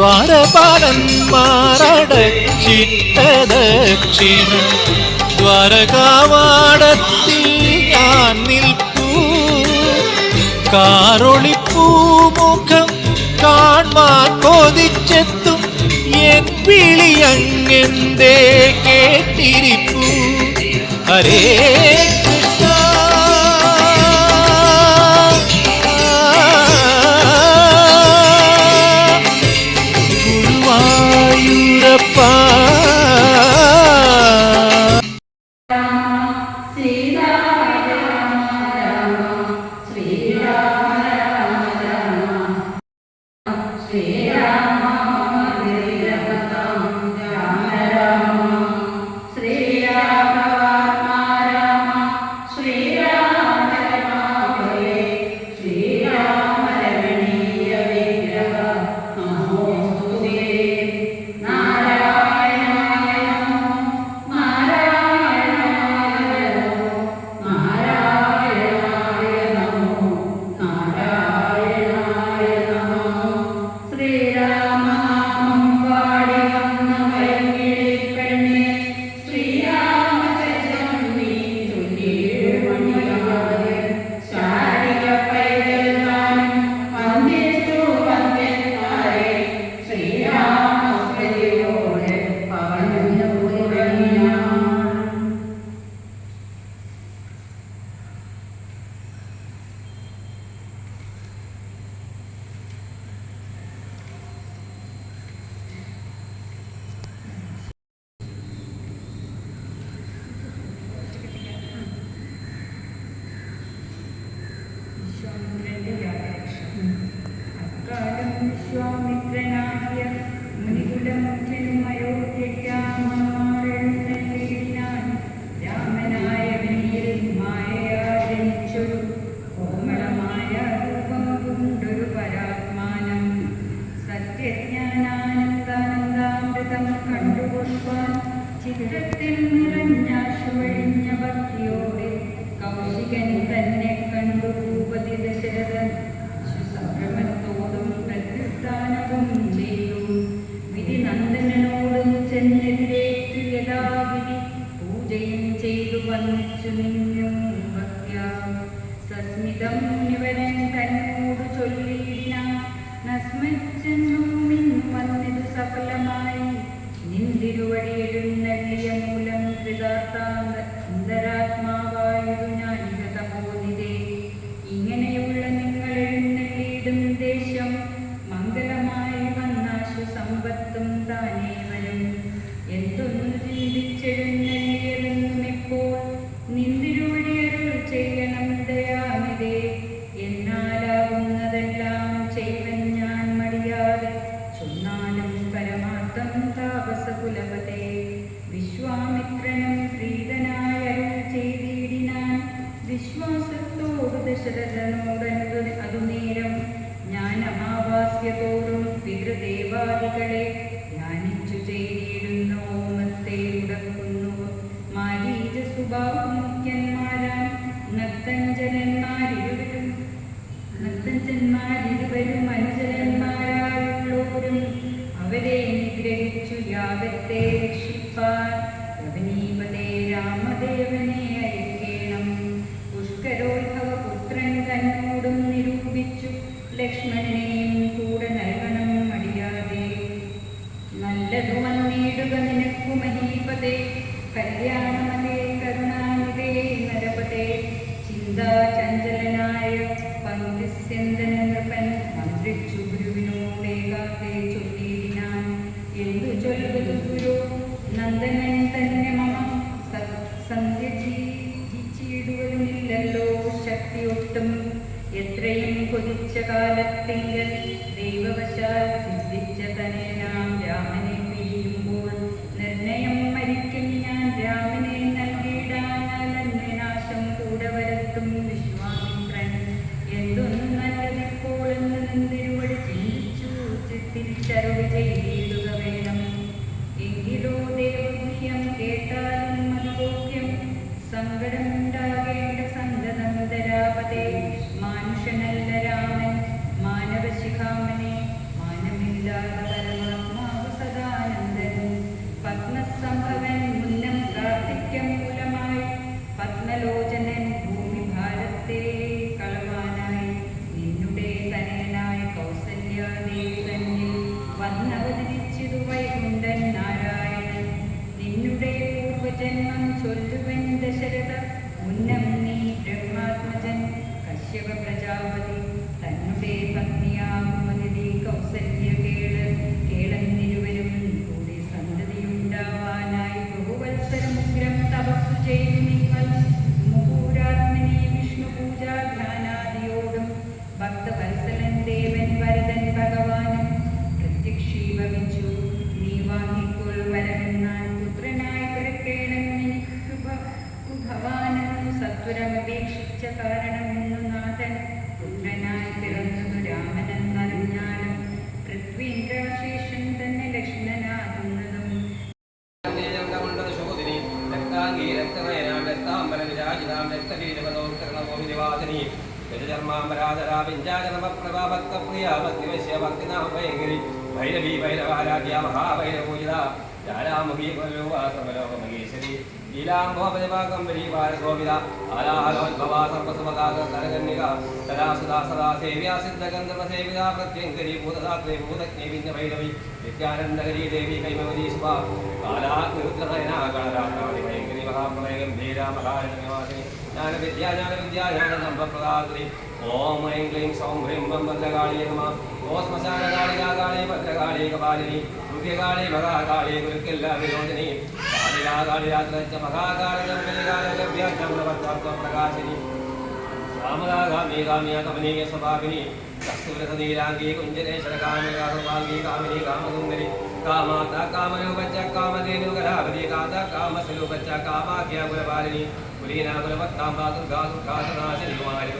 ദ്വാരപാലന്മാരടച്ചിട്ട ദക്ഷിണ ദ്വാരകാവാടത്തിൽ ഞാൻ നിൽപ്പൂ കാറൊളിപ്പൂ മുഖം കാൺമാൻ കൊതിച്ചെത്തും. എൻ വിളിയങ്ങെന്തേ കേട്ടിരിപ്പൂ. ഹരേ ലക്ഷ്മണനെയും കൂടെ നൽകണം മടിയാതെ നല്ലതു വന്നിടുക നിനക്കു മഹീപതേ. കല്യാണമതേ കരുണാനിതേ നരപതേ. ചിന്താചഞ്ചലനായ പങ്ക്തിസ്യന്തന നൃപൻ മന്ത്രിച്ചു ഗുരുവിനോടേകാത്തെ ചൊല്ലിയിടിനാൻ എന്തു ചൊല്ലുതു ഗുരു? നന്ദനൻ തന്നെ മമ സന്ധ്യ ജീവിച്ചിടുവതുമില്ലല്ലോ ശക്തി ഒട്ടും എത്രയും കൊതിച്ച കാലത്തിങ്കൽ ദൈവവശാൽ സിദ്ധിച്ച തനേനാം രാമനെ പിരിയുമ്പോൾ നിർണയം മരിക്കും ഞാൻ രാമനെ നൽകിയിടാനാശം കൂടെ വരുത്തും വിശ്വാമിത്രൻ. എന്തൊന്നും നല്ലതിപ്പോൾ എന്ന് നിന്തിരുവടി ചിന്തിച്ചു തിരിച്ചറിവ് ചെയ്തിടുക വേണം. എങ്കിലോ ദേവഗുഹ്യം കേട്ടാലും മനോഗ്യം സങ്കടമുണ്ടാകേണ്ട option യജർമാംബരാധരാപിഞ്ചാചനമപ്രഭാഭക്തപ്രിയ ഭക്തിവശ്യ ഭക്തിനാമ ഭയങ്കരി ഭൈരവി ഭൈരവാരാധ്യ മഹാഭൈരപൂജിത ജാലാമുഖി സമലോകമഹേശ്വരി ലീലാംബോപജപാകമ്പരി ഭാരശോഭിത ആലാഹലോദ്ഭവാ സർവസുമകാകരകന്യക സദാ സദാ സേവ്യാ സിദ്ധഗന്ധർവസേവിത പ്രത്യങ്കരി ഭൂതദാത്രേ ഭൂതജ്ഞേ ഭൈരവി നിത്യാനന്ദകരി ദേവി കൈമവതി സുഭ കാലാഗ്നിരുദ്രനയനാകളരാത്രാണി ഭയങ്കരി മഹാപ്രളയഗംഭീര മഹാരണ്യവാസിനി ജ്ഞാനവിദ്യ ജ്ഞാനവിദ്യ ॐ ऐं क्लीं सौं ह्रीं बं बद्धकाळे नमः। ॐ श्मशानकाळे गाकाळे बद्धकाळे कपालिनि रुद्यकाळे भगाकाळे गुरुकिल्लाविरोधिनि कालिकाकाळे रात्रश्च मघाकालभ्यर्थप्रवर्तप्रकाशिनि कामदागामी काम्याकमनी स्वभागिनी कस्तूरसदीराङ्गी कुञ्जनेश्वरकामकामभागी कामिनी कामसुन्दरि कामाता कामयोगच्च कामधेनुकरावधि काता कामसलोकच्च कामाख्या കുലപാലിനി കുലീനാകുലപത്താംബാ ദുർഗാ ദുർഗാസനാശിനി കുമാരി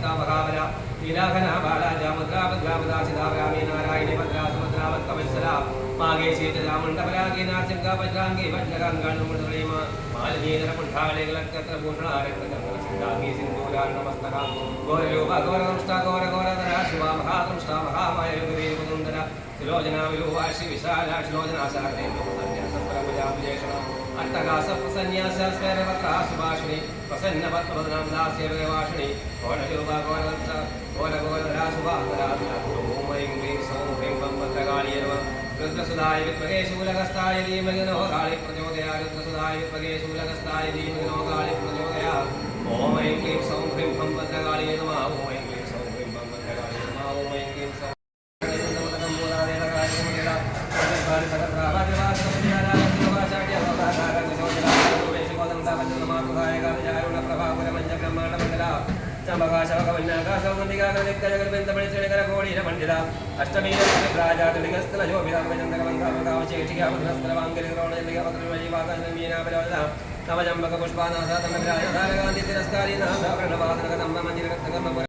കമലാകരാളി നീലാഖന ബാലാജ മുദ്രാഭദ്രാമദാസിതാവരാമി നാരായണി ഭദ്രാസുഭദ്രാവത്കവത്സല മാഗേ ശീതരാമണ്ഡപരാഗേ നാർച്ചങ്ക అర్థకాశన్యాసాస్కరవత్రాసుభాషిణి ప్రసన్నవత్వదనం దాస్యవేవాషిణి కోణయోగ కోణ కోణ కోణ రాసుభాగరాజు ఓం హ్రీం సోం హ్రీం వంపత్రగాళీ രുദ്രസുതായ വിദ്മകേ ശൂലകസ്ഥായ ധീമഹിനോ കാളി പ്രചോദയാ. രുദ്രസുതായ വിദ്മകേ ശൂലകസ്ഥായ ധീമഹിനോ കാളി പ്രചോദയാ. ഓം ഐം ക്ലീം സൗം ഹ്രീം ഭം ഭദ്രകാളിയ നമ ഓം ഐം ക്ലീം സൗം ഹ്രീം ഭം ഭദ്രകാളിയ നമ ഓം ഐം ക്ലീം സൗം നവജമ്പക പുഷ്പാനാഥ തമരാജാരകാന്തി തിരസ്കാരി നാഥ പ്രണവാദനക നമ്മ മഞ്ജിരകർത്തകർമ്മ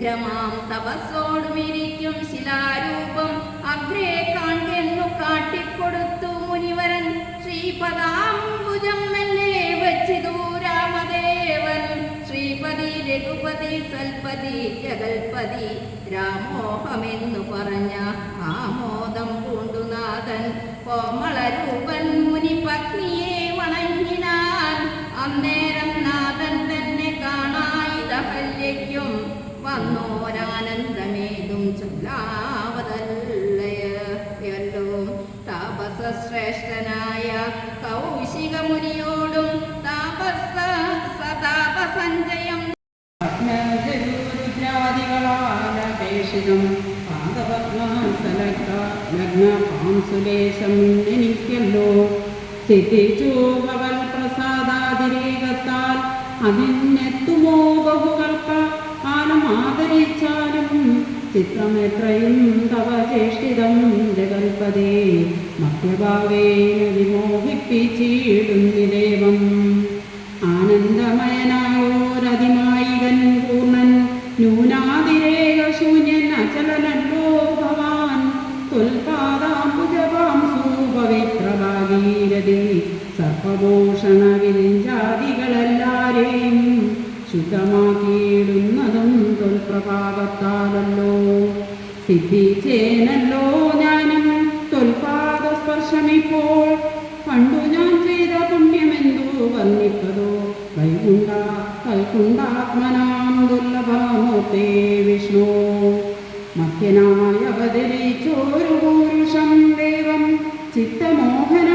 ഉഗ്രമാം തപസ്സോടുമിരിക്കും ശിലാരൂപം. അഗ്രേ കാൺകെന്നു കാട്ടിക്കൊടുത്തു മുനിവരൻ. ശ്രീപദാംബുജം മെല്ലെ വച്ചിതു രാമദേവൻ. ശ്രീപതി രഘുപതി സൽപതി ജഗൽപതി രാമോഹമെന്നു പറഞ്ഞ ആമോദം പൂണ്ടുനാഥൻ കോമളരൂപൻ മുനി പത്നിയെ വണങ്ങിനാൻ. അന്നേരം നാഥൻ തന്നെ കാണായി കാണായിതഹല്യയ്ക്കും വന്നോരാനന്ദമേതും ചൊല്ലാവതല്ലയോ. താപസശ്രേഷ്ഠനായ കൗശികമുനിയോടും താപസ സതാപസഞ്ജയം പാദപത്മാംസുലേശം എനിക്കല്ലോ. സിദ്ധിച്ചു ഭവൻ പ്രസാദാതിരേകത്താൽ അതിനെത്തുമോ ബഹുകൽക്ക കാലം ആദരിച്ചാലും ചിത്രമെത്രയും തവ ചേഷ്ടിതം ജഗൽപദേ മധ്യഭാവേന വിമോഹിപ്പിച്ചിടുന്നിദേവം ആനന്ദമയനായോരതിമായികൻ പൂർണൻ ന്യൂനാതിരേക ശൂന്യൻ അചലനല്ലോ ഭവാൻ. തുൽപാദാംബുജപാംസു പവിത്രഭാഗീരഥി സർപ്പഭൂഷണ വിരിഞ്ചാദികളെല്ലാരെയും ശുദ്ധമാക്കിയിടുന്നതും പ്രഭാവത്താലല്ലോ സിദ്ധിച്ചേനല്ലോ ജ്ഞാനം തൊൽപാദ സ്പർശമിപ്പോൾ പണ്ടു ഞാൻ ചെയ്ത പുണ്യമെന്തോ വർണിപ്പതോ കൈകുണ്ട കൈകുണ്ടാത്മനാം ദുർലഭമൂർത്തേ വിഷ്ണു. മധ്യനായവതരിച്ചോരു പുരുഷം ദേവം. ചിത്തമോഹന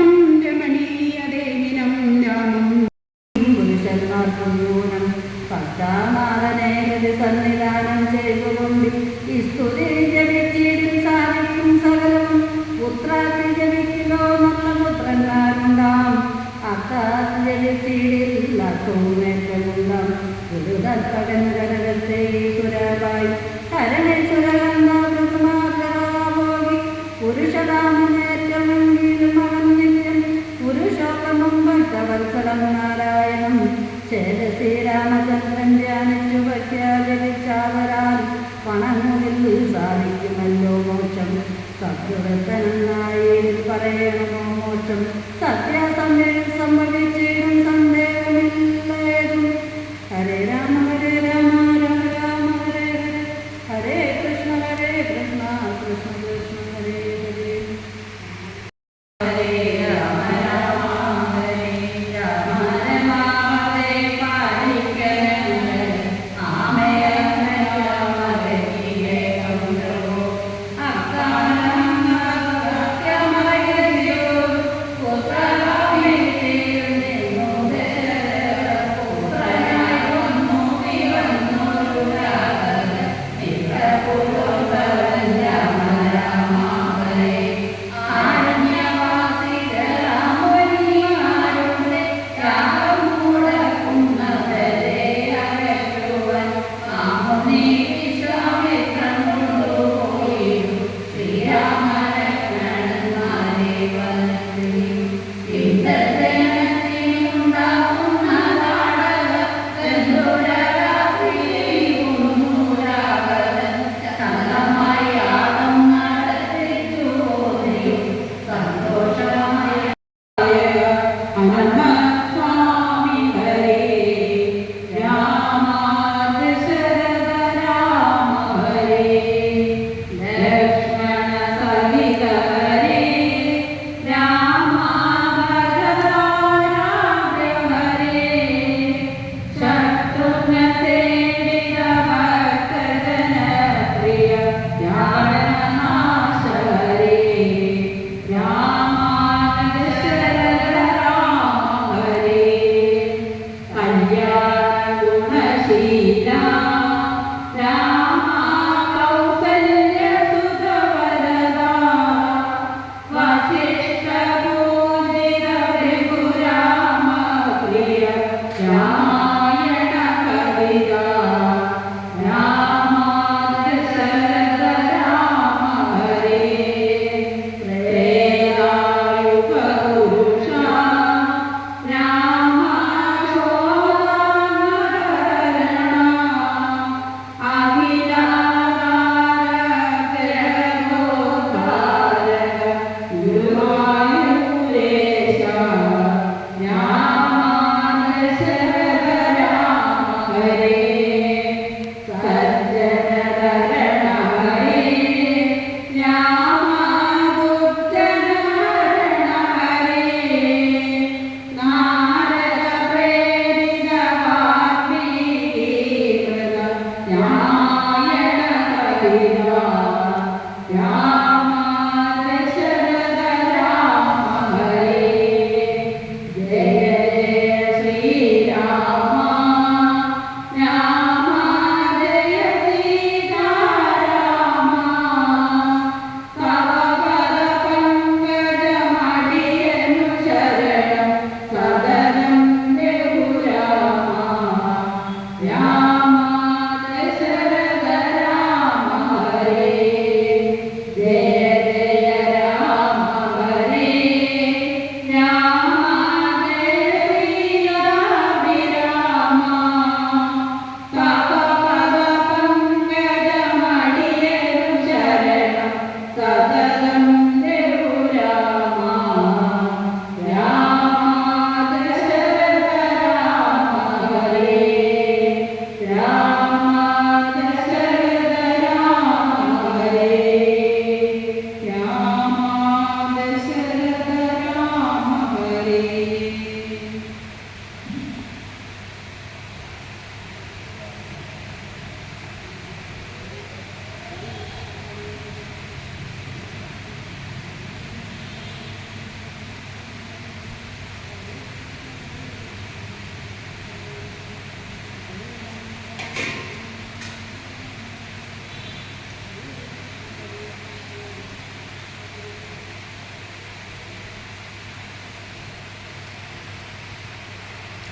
Tchau.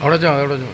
അവിടെ വെച്ചോ അവിടെ വെച്ചോ